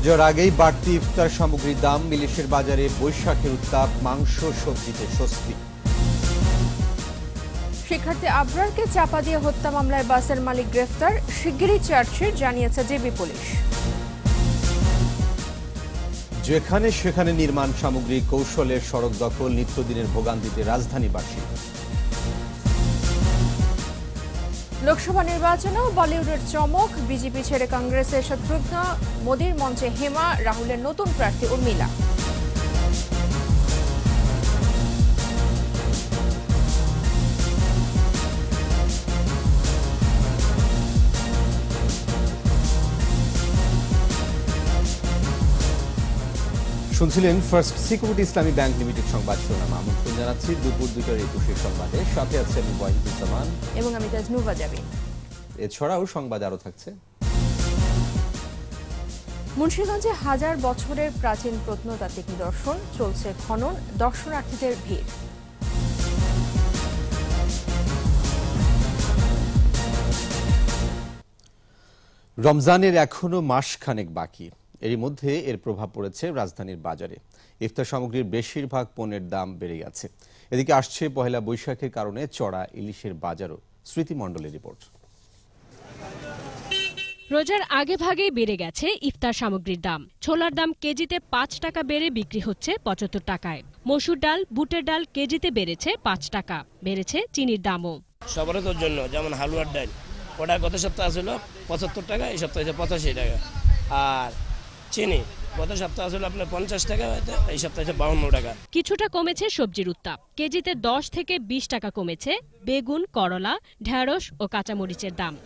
রোজার আগেই বাড়তি ইফতার সামগ্রীর দাম ইলিশের বাজারে বৈশাখের উত্তাপ মাংস সবজিতে স্বস্তি। শিক্ষার্থী আবরারকে চাপা দিয়ে হত্যা মামলায় বাসের মালিক গ্রেফতার শিগগিরই চার্জশিট জানিয়েছে জেবি পুলিশ। যেখানে সেখানে নির্মাণ সামগ্রী কৌশলের সড়ক দখল নিত্যদিনের ভোগান্তিতে রাজধানীবাসী লোকসভা নির্বাচনেও বলিউডের চমক, বিজেপি ছেড়ে কংগ্রেসের শত্রুঘ্ন, মোদীর মঞ্চে হেমা, রাহুলের নতুন প্রার্থী উর্মিলা। শুনছিলেন first security Islami bank limited সংবাদ শিরোনাম। আমন্ত্রণ জানাচ্ছি দুপুর দুটোর একুশের সংবাদে। সাথে আছে আমি ওয়াহিদুজ্জামান এবং আমি তাজনুবা এছাড়াও সংবাদ আরও থাকছে। মুন্সিগঞ্জে হাজার বছরের প্রাচীন প্রত্নতাত্ত্বিক নিদর্শন। চলছে খনন দর্শনার্থীদের ভিড়। রমজানের এখনও মাস খানেক বাকি। এরই মধ্যে এর প্রভাব পড়েছে রাজধানীর বাজারে। ইফতার সামগ্রীর বেশিরভাগ পণ্যের দাম বেড়ে গেছে। এদিকে আসছে পহেলা বৈশাখের কারণে চড়া ইলিশের বাজারও স্মৃতিমণ্ডলের রিপোর্ট। রোজার আগে ভাগেই বেড়ে গেছে ইফতার সামগ্রীর দাম। ছোলার দাম কেজিতে পাঁচ টাকা বেড়ে বিক্রি হচ্ছে পঁচাত্তর টাকায়। মসুর ডাল বুটের ডাল কেজিতে বেড়েছে পাঁচ টাকা বেড়েছে চিনির দামও। সবারই জন্য যেমন হালুয়ার ডাল। ওটা গত সপ্তাহ ছিল পঁচাত্তর টাকা এই সপ্তাহে হচ্ছে পঁচাশি টাকা। আর চিনি। গত সপ্তাহ আসলে আপনার পঞ্চাশ টাকা, এই সপ্তাহে বাউন্ন টাকা। কিছুটা কমেছে সবজির উত্তাপ। কেজিতে দশ থেকে বিশ টাকা কমেছে। বেগুন, করলা, ঢেঁড়স ও কাঁচামরিচের দাম।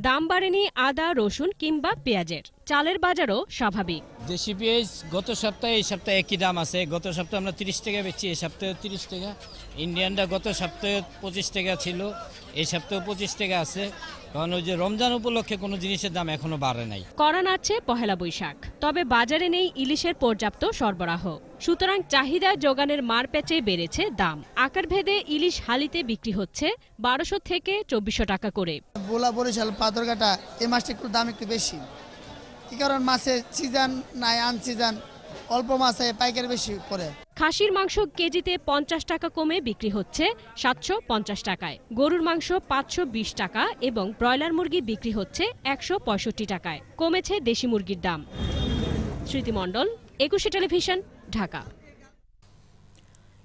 দাম বাড়েনি আদা রসুন কিংবা পেঁয়াজের। চালের বাজারও স্বাভাবিক। দেশি পেঁয়াজ গত সপ্তাহে এই সপ্তাহে একই দাম আছে। গত সপ্তাহে আমরা তিরিশ টাকা বেচি এই সপ্তাহে তিরিশ টাকা। ইন্ডিয়ানটা গত সপ্তাহে পঁচিশ টাকা ছিল এই সপ্তাহে পঁচিশ টাকা আছে। কারণ ওই যে রমজান উপলক্ষে কোনো জিনিসের দাম এখনও বাড়ে নাই। করা নাড়ছে পহেলা বৈশাখ। তবে বাজারে নেই ইলিশের পর্যাপ্ত সরবরাহ। সুতরাং চাহিদা যোগানের মার প্যাচে বেড়েছে দাম। আকার ভেদে ইলিশ হালিতে বিক্রি হচ্ছে বারোশো থেকে চব্বিশশো টাকা করে। বোলা বরিশাল পাথরঘাটা এই মাছটা একটু দাম একটু বেশি। কি কারণ মাছের সিজন নাই আন সিজন অল্প মাছে পাইকারি বেশি পড়ে। খাসির মাংস কেজিতে পঞ্চাশ টাকা কমে বিক্রি হচ্ছে সাতশো পঞ্চাশ টাকায়। গরুর মাংস পাঁচশো বিশ টাকা এবং ব্রয়লার মুরগি বিক্রি হচ্ছে একশো পঁয়ষট্টি টাকায়। কমেছে দেশি মুরগির দাম। স্মৃতিমণ্ডল Ekushey television Dhaka.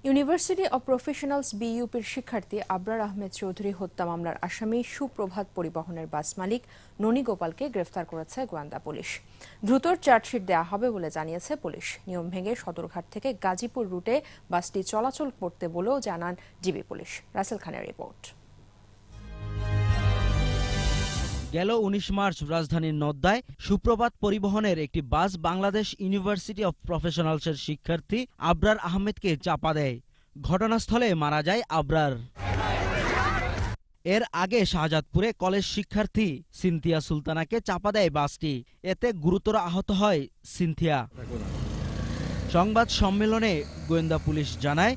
University of professionals বিইউপির শিক্ষার্থী আবরার আহমেদ চৌধুরী হত্যা মামলার আসামি সুপ্রভাত পরিবহনের বাস মালিক ননী গোপালকে গ্রেফতার করেছে গোয়েন্দা পুলিশ। দ্রুত চার্জশিট দেওয়া হবে বলে জানিয়েছে পুলিশ। নিয়ম ভেঙে সদরঘাট থেকে গাজীপুর রুটে বাসটি চলাচল করতে বলেও জানান ডিবি পুলিশ। রাসেল খানের রিপোর্ট। গেল উনিশ মার্চ রাজধানীর নদ্দায় সুপ্রভাত পরিবহনের একটি বাস বাংলাদেশ ইউনিভার্সিটি অফ প্রফেশনালসের শিক্ষার্থী আবরার আহমেদকে চাপা দেয়। ঘটনাস্থলে মারা যায় আবরার। এর আগে শাহজাদপুরে কলেজ শিক্ষার্থী সিনথিয়া সুলতানাকে চাপা দেয় বাসটি। এতে গুরুতর আহত হয় সিনথিয়া। সংবাদ সম্মেলনে গোয়েন্দা পুলিশ জানায়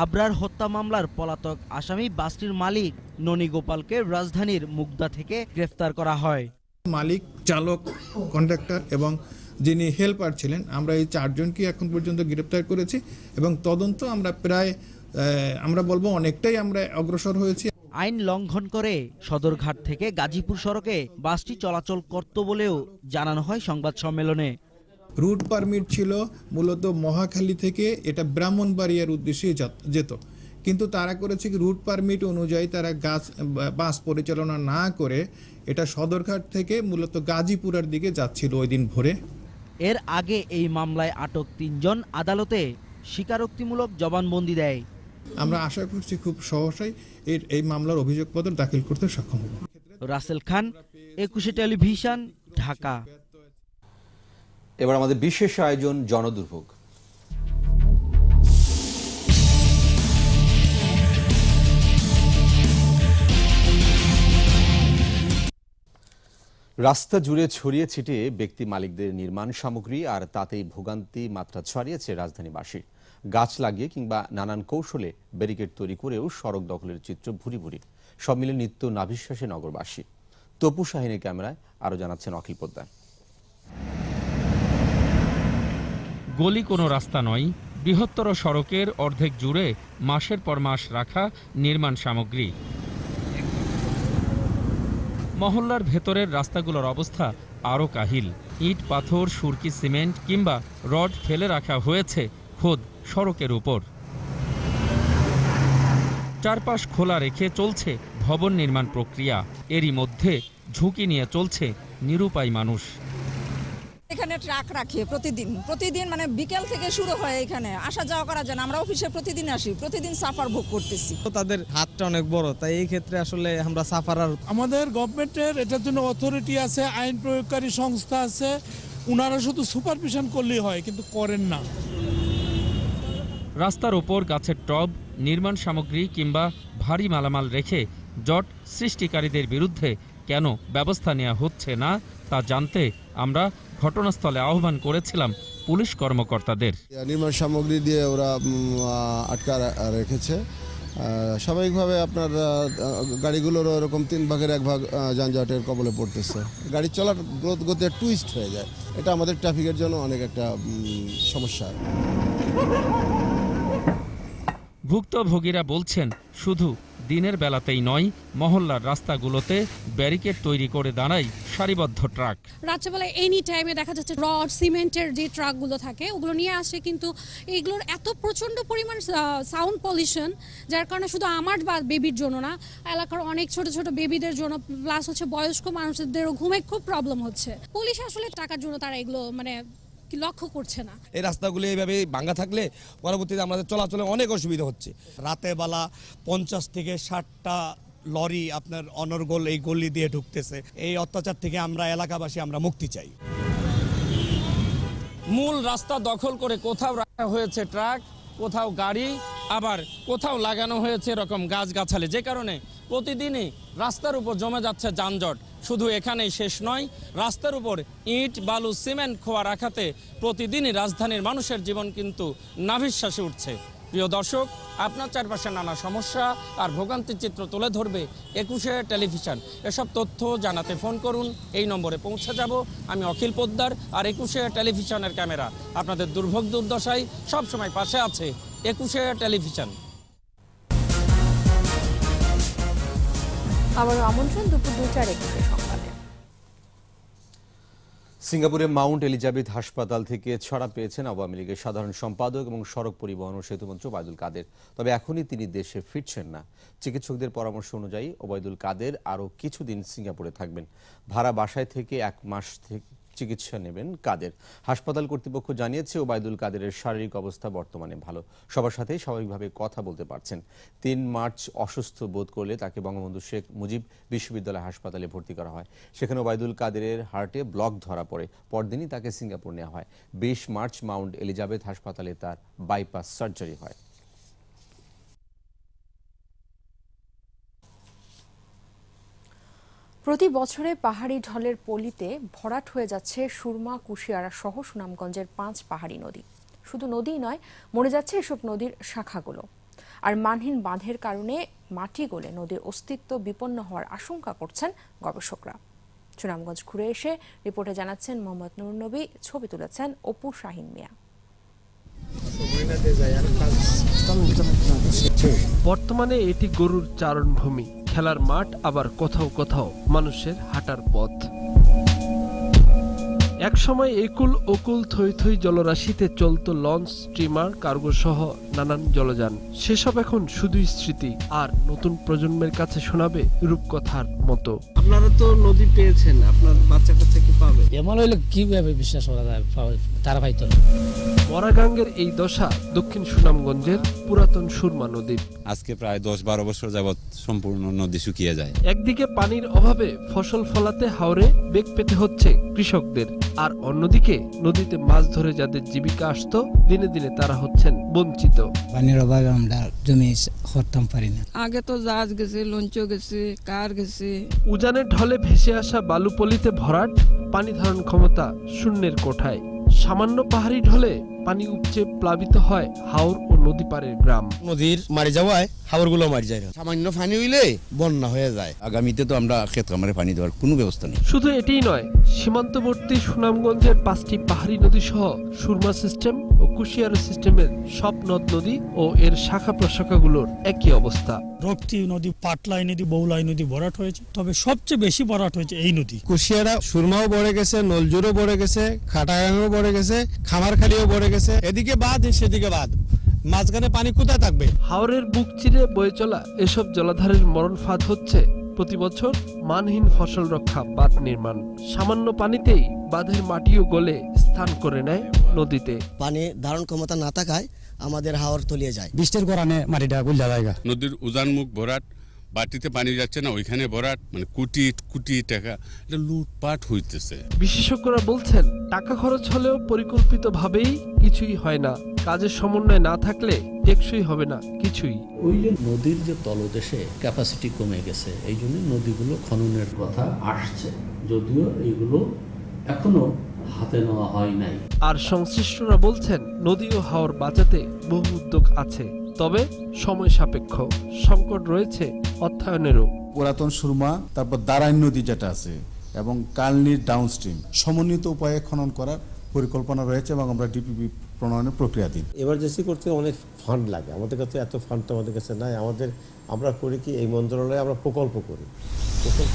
আবরার হত্যা মামলার পলাতক আসামি বাসটির মালিক ননী গোপালকে রাজধানীর মুগদা থেকে গ্রেফতার করা হয়। মালিক চালক কন্ডাক্টর এবং যিনি হেল্পার ছিলেন আমরা এই চারজনকে এখন পর্যন্ত গ্রেপ্তার করেছি এবং তদন্ত আমরা প্রায় আমরা বলব অনেকটাই আমরা অগ্রসর হয়েছি। আইন লঙ্ঘন করে সদরঘাট থেকে গাজীপুর সড়কে বাসটি চলাচল করত বলেও জানানো হয় সংবাদ সম্মেলনে। রুট পারমিট ছিল মূলত মহাখালী থেকে এটা ব্রাহ্মণবাড়িয়ার উদ্দেশ্যে যেত। কিন্তু তারা করেছে কি রুট পারমিট অনুযায়ী তারা গাছ বাস পরিচালনা না করে এটা সদরঘাট থেকে মূলত গাজীপুরের দিকে যাচ্ছিল ওই দিন ভোরে। এর আগে এই মামলায় আটক তিনজন আদালতে স্বীকারোক্তিমূলক জবানবন্দি দেয়। আমরা আশা করছি খুব সহসাই এর এই মামলার অভিযোগপত্র দাখিল করতে সক্ষম হব। রাসেল খান একুশে টেলিভিশন ঢাকা। এবার আমাদের বিশেষ আয়োজন জনদুর্ভোগ। রাস্তা জুড়ে ছড়িয়ে ছিটিয়ে ব্যক্তি মালিকদের নির্মাণ সামগ্রী আর তাতেই ভোগান্তি মাত্রা ছড়িয়েছে রাজধানীবাসীর গাছ লাগিয়ে কিংবা নানান কৌশলে ব্যারিকেড তৈরি করেও সড়ক দখলের চিত্র ভুরি ভুরি। সব মিলে নিত্য নাভিশ্বাসে নগরবাসী। তপু শাহিনের ক্যামেরায় আরও জানাচ্ছেন অখিল পোদ্দার। গলি কোনো রাস্তা নয়, বৃহত্তর সড়কের অর্ধেক জুড়ে মাসের পর মাস রাখা নির্মাণ সামগ্রী। মহল্লার ভেতরের রাস্তাগুলোর অবস্থা আরও কাহিল। ইট, পাথর, সুরকি, সিমেন্ট কিংবা রড ফেলে রাখা হয়েছে খোদ সড়কের উপর। চারপাশ খোলা রেখে চলছে ভবন নির্মাণ প্রক্রিয়া। এরই মধ্যে ঝুঁকি নিয়ে চলছে নিরুপায় মানুষ। এখানে ট্রাক রাখে প্রতিদিন। প্রতিদিন মানে বিকেল থেকে শুরু হয় এখানে। আসা যাওয়া করা যায় না। আমরা অফিসে প্রতিদিন আসি। প্রতিদিন সাফার ভোগ করতেছি। তাদের হাতটা অনেক বড়। তাই এই ক্ষেত্রে আসলে আমরা সাফার আর আমাদের গভর্নমেন্টের এটার জন্য অথরিটি আছে আইন প্রয়োগকারী সংস্থা আছে। ওনারা শুধু সুপারভিশন করলেই হয় কিন্তু করেন না। রাস্তার ওপর গাছের টব নির্মাণ সামগ্রী কিংবা ভারী মালামাল রেখে জট সৃষ্টিকারীদের বিরুদ্ধে কেন ব্যবস্থা নেওয়া হচ্ছে না তা জানতে আমরা ঘটনাস্থলে আহ্বান করেছিলাম পুলিশ কর্মকর্তাদের। নির্মাণ সামগ্রী দিয়ে ওরা আটকা রেখেছে। স্বাভাবিকভাবে আপনার আহ, গাড়িগুলোরও এরকম তিন ভাগের এক ভাগ যানজটের কবলে পড়তেছে। গাড়ি চলার গ্রোথ গতি টুইস্ট হয়ে যায়। এটা আমাদের ট্রাফিকের জন্য অনেক একটা সমস্যা। ভুক্তভোগীরা বলছেন শুধু দিনের বেলাতেই নয়, মহল্লার রাস্তাগুলোতে ব্যারিকেড তৈরি করে দাঁড়ায় সারিবদ্ধ ট্রাক। রাত্রেবেলায় এনি টাইমে দেখা যাচ্ছে রড, সিমেন্টের যে ট্রাকগুলো থাকে, ওগুলো নিয়ে আসে, কিন্তু এইগুলোর এত প্রচণ্ড পরিমাণ সাউন্ড পলিউশন যার কারণে শুধু আমার বা বেবির জন্য না, এলাকার অনেক ছোট ছোট বেবিদের জন্য প্লাস হচ্ছে বয়স্ক মানুষদেরও ঘুমে খুব প্রবলেম হচ্ছে। পুলিশ আসলে টাকার জন্য তারা এগুলো মানে লক্ষ্য করছে না? এই রাস্তাগুলি এইভাবে ভাঙ্গা থাকলে পরবর্তীতে আমাদের চলাচলে অনেক অসুবিধা হচ্ছে। রাতে বেলা পঞ্চাশ থেকে ষাটটা লরি আপনার অনর্গল এই গলি দিয়ে ঢুকতেছে। এই অত্যাচার থেকে আমরা এলাকাবাসী আমরা মুক্তি চাই। মূল রাস্তা দখল করে কোথাও রাখা হয়েছে ট্রাক কোথাও গাড়ি আবার কোথাও লাগানো হয়েছে এরকম গাছগাছালি। যে কারণে প্রতিদিনই রাস্তার উপর জমে যাচ্ছে যানজট। শুধু এখানেই শেষ নয়, রাস্তার উপর ইট, বালু, সিমেন্ট খোয়া রাখাতে প্রতিদিনই রাজধানীর মানুষের জীবন কিন্তু নাভিশ্বাসে উঠছে। প্রিয় দর্শক, আপনার চারপাশে নানা সমস্যা আর ভোগান্তির চিত্র তুলে ধরবে একুশে টেলিভিশন। এসব তথ্য জানাতে ফোন করুন, এই নম্বরে পৌঁছে যাব আমি অখিল পোদ্দার আর একুশে টেলিভিশনের ক্যামেরা। আপনাদের দুর্ভোগ দুর্দশায় সবসময় পাশে আছে একুশে টেলিভিশন। আবারও আমন্ত্রণ দুপুর দুইটার একুশে। সিঙ্গাপুরে মাউন্ট এলিজাবেথ হাসপাতাল থেকে ছড়া পেয়েছেন আওয়ামী লীগের সাধারণ সম্পাদক এবং সড়ক পরিবহন ও সেতুমন্ত্রী ওবায়দুল কাদের। তবে এখনই তিনি দেশে ফিরছেন না। চিকিৎসকদের পরামর্শ অনুযায়ী ওবায়দুল কাদের আরও কিছুদিন সিঙ্গাপুরে থাকবেন। ভাড়া বাসায় থেকে এক মাস থেকে চিকিৎসা নেবেন কাদের। হাসপাতাল কর্তৃপক্ষ জানিয়েছে, ওবায়দুল কাদেরের শারীরিক অবস্থা বর্তমানে ভালো। সবার সাথে স্বাভাবিকভাবে কথা বলতে পারছেন। তিন মার্চ অসুস্থ বোধ করলে তাকে বঙ্গবন্ধু শেখ মুজিব বিশ্ববিদ্যালয় হাসপাতালে ভর্তি করা হয়। সেখানে ওবায়দুল কাদেরের হার্টে ব্লক ধরা পড়ে। পরদিনই তাকে সিঙ্গাপুর নেওয়া হয়। বিশ মার্চ মাউন্ট এলিজাবেথ হাসপাতালে তার বাইপাস সার্জারি হয়। প্রতি বছরে পাহাড়ি ঢলের পলিতে ভরাট হয়ে যাচ্ছে সুরমা, কুশিয়ারা সহ সুনামগঞ্জের পাঁচ পাহাড়ি নদী। শুধু নদী নয়, মরে যাচ্ছে এসব নদীর শাখাগুলো। আর মানহীন বাঁধের কারণে মাটি গলে নদীর অস্তিত্ব বিপন্ন হওয়ার আশঙ্কা করছেন গবেষকরা। সুনামগঞ্জ ঘুরে এসে রিপোর্টে জানাচ্ছেন মোহাম্মদ নুর নবী, ছবি তুলেছেন অপু শাহিন মিয়া। বর্তমানে এটি গরুর চারণভূমি। খেলার মাঠ আবার কোথাও কোথাও মানুষের হাঁটার পথ। একসময় একুল ওকুল থই থই জলরাশিতে চলত লঞ্চ, স্টিমার কার্গো সহ নানান জলযান। সেসব এখন শুধুই স্মৃতি আর নতুন প্রজন্মের কাছে শোনাবে রূপকথার মতো। আপনারা তো নদী পেয়েছেন আপনার বাচ্চা কাচ্চা কি পাবে? এমন হইলে কীভাবে বিশ্বাস করা যায় তারা পাইতো না মরাগাঙ্গের এই দশা দক্ষিণ সুনামগঞ্জের পুরাতন সুরমা নদীর। আজকে প্রায় দশ বারো বছর যাবৎ সম্পূর্ণ নদী শুকিয়ে যায়। একদিকে পানির অভাবে ফসল ফলাতে হাওরে বেগ পেতে হচ্ছে কৃষকদের আর অন্যদিকে নদীতে মাছ ধরে যাদের জীবিকা আসতো দিনে দিনে তারা হচ্ছেন বঞ্চিত। পানির অভাবে আমরা জমি করতাম পারি না। আগে তো জাহাজ গেছে লঞ্চও গেছে কার গেছে। উজানের ঢলে ভেসে আসা বালুপলিতে ভরাট পানি ধারণ ক্ষমতা শূন্যের কোঠায়। সামান্য পাহাড়ি ঢলে পানি উপচে প্লাবিত হয় হাওর ও নদী পাড়ের গ্রাম। নদীর মারি যাওয়ায় হাওরগুলো মারি যায় সামান্য পানি হইলে বন্যা হয়ে যায়। আগামীতে তো আমরা ক্ষেত খামারে পানি দেওয়ার কোনো ব্যবস্থা নেই। শুধু এটিই নয় সীমান্তবর্তী সুনামগঞ্জের পাঁচটি পাহাড়ি নদী সহ সুরমা সিস্টেম ও কুশিয়ারা সিস্টেমের সব নদ নদী ও এর শাখা প্রশাখাগুলোর একই অবস্থা। রক্তি নদী পাটলাই নদী বৌলাই নদী ভরাট হয়েছে। তবে সবচেয়ে বেশি ভরাট হয়েছে এই নদী। কুশিয়ারা সুরমাও বড়ে গেছে নলজুরও বড়ে গেছে খাটাগাঙও বড়ে গেছে খামারখালিও বড়ে গেছে। এদিকে বাদ সেদিকে বাদ। মাঝখানে পানি কোথায় থাকবে? হাওরের বুক চিরে বয়ে চলা এসব জলাধারের মরণ ফাঁদ হচ্ছে। প্রতি বছর মানহীন ফসল রক্ষা বাঁধ নির্মাণ। সামান্য পানিতেই বাঁধের মাটিও গলে স্থান করে নেয় নদীতে। পানি ধারণ ক্ষমতা না থাকায় আমাদের হাওর তলিয়ে যায়। বৃষ্টির কারণে মাটিটা গুলজা জায়গা। নদীর উজান মুখ ভরাট বাটিতে পানি যাচ্ছে না ওইখানে ভরাট মানে কোটি কোটি টাকা এটা লুটপাট হইতেছে। বিশেষজ্ঞরা বলছেন টাকা খরচ হলেও পরিকল্পিতভাবেই কিছুই হয় না। কাজের সমন্বয় না থাকলে টেকসই হবে না কিছুই। ওই যে নদীর যে তলদেশে ক্যাপাসিটি কমে গেছে এই জন্য নদীগুলো খননের কথা আসছে। যদিও এগুলো এখনও হাতে নেওয়া হয় নাই। আর সংশ্লিষ্টরা বলছেন নদী ও হাওর বাঁচাতে বহু উদ্যোগ আছে। তবে সময় সাপেক্ষ সংকট রয়েছে অর্থায়নেরও। পুরাতন সুরমা তারপর দারাইন নদী যেটা আছে এবং কালনির ডাউনস্ট্রিম সমন্বিত উপায়ে খনন করার পরিকল্পনা রয়েছে এবং আমরা ডিপিপি প্রণয়নের প্রক্রিয়া প্রক্রিয়াধীন এমার্জেন্সি করতে অনেক ফান্ড লাগে। আমাদের কাছে এত ফান্ড তো আমাদের কাছে নাই। আমাদের আমরা করি কি এই মন্ত্রণালয়ে আমরা প্রকল্প করি। প্রকল্প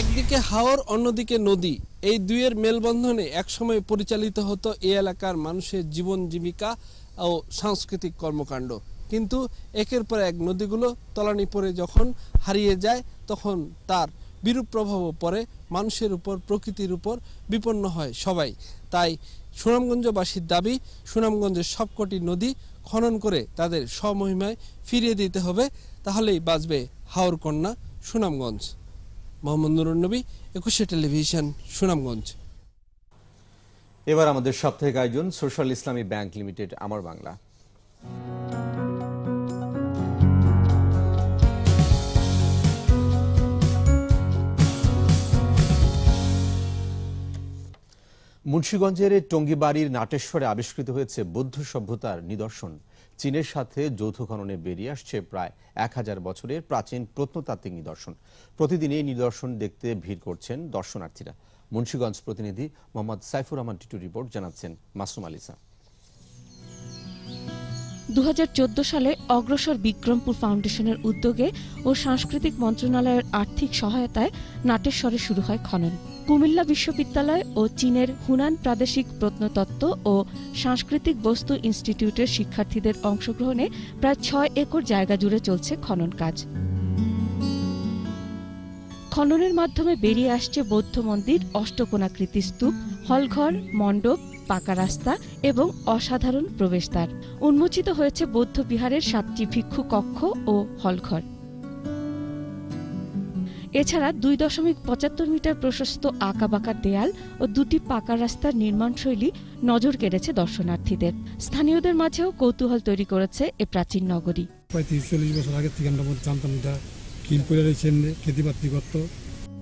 একদিকে হাওর অন্যদিকে নদী। এই দুইয়ের মেলবন্ধনে একসময় পরিচালিত হতো এ এলাকার মানুষের জীবন জীবিকা। ও সাংস্কৃতিক কর্মকাণ্ড। কিন্তু একের পর এক নদীগুলো তলানি পরে যখন হারিয়ে যায়, তখন তার বিরূপ প্রভাবও পড়ে, মানুষের উপর, প্রকৃতির উপর বিপন্ন হয় সবাই। তাই সুনামগঞ্জবাসীর দাবি, সুনামগঞ্জের সবকটি নদী খনন করে তাদের স্বমহিমায় ফিরিয়ে দিতে হবে, তাহলেই বাঁচবে হাওর কন্যা সুনামগঞ্জ। মোহাম্মদ নুরুন নবী একুশে টেলিভিশন, সুনামগঞ্জ। এবার আমাদের সাপ্তাহিক আয়োজন, সোশ্যাল ইসলামী ব্যাংক লিমিটেড, আমার বাংলা। মুন্সীগঞ্জের টঙ্গিবাড়ির নাটেশ্বরে আবিষ্কৃত হয়েছে বৌদ্ধ সভ্যতার নিদর্শন। চীনের সাথে যৌথ খননে বেরিয়ে আসছে প্রায় এক হাজার বছরের প্রাচীন প্রত্নতাত্ত্বিক নিদর্শন। প্রতিদিন এই নিদর্শন দেখতে ভিড় করছেন দর্শনার্থীরা। মুন্সীগঞ্জ প্রতিনিধি মোহাম্মদ সাইফুর রহমান টিটু রিপোর্ট জানাচ্ছেন মাসুম আলিসা। দু হাজার চোদ্দ সালে অগ্রসর বিক্রমপুর ফাউন্ডেশনের উদ্যোগে ও সাংস্কৃতিক মন্ত্রণালয়ের আর্থিক সহায়তায় নাটেশ্বরে শুরু হয় খনন। কুমিল্লা বিশ্ববিদ্যালয় ও চীনের হুনান প্রাদেশিক প্রত্নতত্ত্ব ও সাংস্কৃতিক বস্তু ইনস্টিটিউটের শিক্ষার্থীদের অংশগ্রহণে প্রায় ছয় একর জায়গা জুড়ে চলছে খনন কাজ। খননের মাধ্যমে বেরিয়ে আসছে বৌদ্ধ মন্দির, অষ্টকোণাকৃতি স্তূপ, হলঘর, মণ্ডপ, পাকা রাস্তা এবং অসাধারণ প্রবেশদ্বার। উন্মোচিত হয়েছে বৌদ্ধ বিহারের সাতটি ভিক্ষু কক্ষ ও হলঘর। এছাড়া দুই দশমিক পঁচাত্তর মিটার প্রশস্ত আঁকাবাঁকা দেয়াল ও দুটি পাকা রাস্তার নির্মাণশৈলী নজর কেড়েছে দর্শনার্থীদের। স্থানীয়দের মাঝেও কৌতূহল তৈরি করেছে এ প্রাচীন নগরী। প্রায় তিরিশ চল্লিশ বছর আগে থেকে আমরা জানতাম এটা কিল করে খেতিবাতি করতো।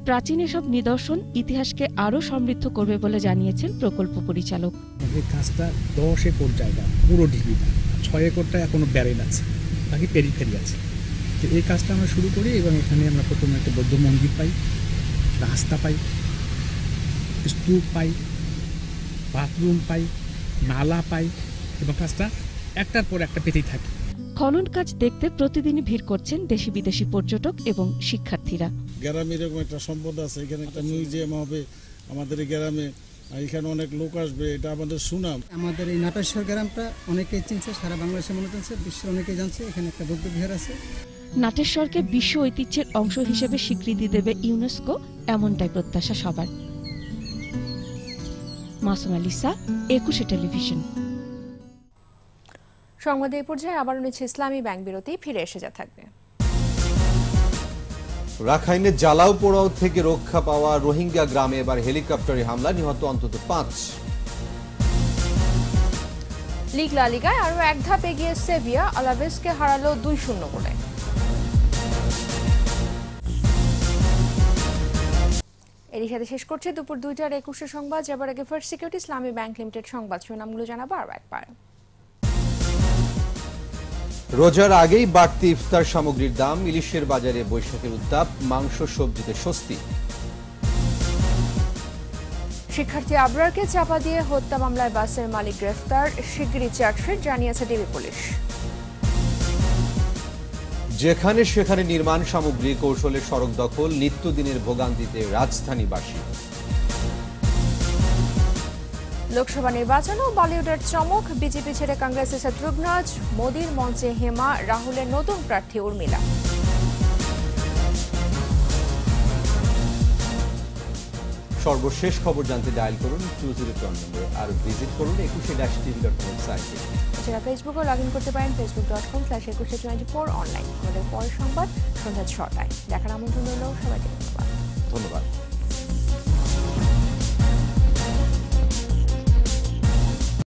প্রাচীন এসব নিদর্শন ইতিহাসকে আরও সমৃদ্ধ করবে বলে জানিয়েছেন প্রকল্প পরিচালক। এই কাজটা দশ একর জায়গা পুরো ঢিবিটা ছয় একরটা এখনও ব্যারেল আছে বাকি পেরিফেরি আছে। তো এই কাজটা আমরা শুরু করি এবং এখানে আমরা প্রথমে একটা বৌদ্ধ মন্দির পাই রাস্তা পাই স্তূপ পাই বাথরুম পাই নালা পাই এবং কাজটা একটার পর একটা পেতেই থাকে। খনন কাজ দেখতে প্রতিদিন ভিড় করছেন দেশি বিদেশি পর্যটক এবং শিক্ষার্থীরা। গ্রামে এরকম একটা সম্পদ আছে এখানে একটা মিউজিয়াম হবে আমাদের এই গ্রামে এখানে অনেক লোক আসবে এটা আমাদের সুনাম। আমাদের এই নাটেশ্বর গ্রামটা অনেকেই চিনছে সারা বাংলাদেশের মনে চিনছে বিশ্বের অনেকেই জানছে এখানে একটা বৌদ্ধ বিহার আছে। নাটেশ্বরকে বিশ্ব ঐতিহ্যের অংশ হিসেবে স্বীকৃতি দেবে ইউনেস্কো এমনটাই প্রত্যাশা সবার। মাসুম আলিসা একুশে টেলিভিশন। সংবাদ এই পর্যায়ে আবার নিচ্ছে ইসলামী ব্যাংক বিরতি ফিরে এসে যা থাকবে। রাখাইনে জ্বালাও পোড়াও থেকে রক্ষা পাওয়া রোহিঙ্গা গ্রামে এবার হেলিকপ্টারে হামলা নিহত অন্তত পাঁচ। লিগ লা লিগায় আরও এক ধাপ এগিয়ে সেভিয়া আলাভেসকে হারালো দুই শূন্য গোলে। এরই সাথে শেষ করছে দুপুর দুইটার একুশে সংবাদ। যাবার আগে first security Islami bank limited সংবাদ শিরোনামগুলো জানাব আরও একবার। রোজার আগেই বাড়তি ইফতার সামগ্রীর দাম ইলিশের বাজারে বৈশাখের উত্তাপ মাংস সবজিতে স্বস্তি। শিক্ষার্থী আবরারকে চাপা দিয়ে হত্যা মামলায় বাসের মালিক গ্রেফতার শিগগিরই চার্জশিট জানিয়েছে ডিবি পুলিশ। যেখানে সেখানে নির্মাণ সামগ্রী কৌশলে সড়ক দখল নিত্যদিনের ভোগান্তিতে রাজধানীবাসী। লোকসভা নির্বাচনও বলিউডের চমক বিজেপি ছেড়ে কংগ্রেসে শত্রুঘ্নজ মোদীর মঞ্চে হেমা রাহুলের নতুন প্রার্থী উর্মিলা। সর্বশেষ খবর জানতে ডায়াল করুন টু জিরো টু নম্বরে আর ভিজিট করুন একুশে ড্যাশ টিভি ডট ওয়েবসাইটে এছাড়া ফেসবুকেও লগ ইন করতে পারেন Facebook dot com slash Ekushey twenty four online আমাদের পরের সংবাদ সন্ধ্যা ছটায়। দেখার আমন্ত্রণ রইল সবাইকে ধন্যবাদ। ধন্যবাদ।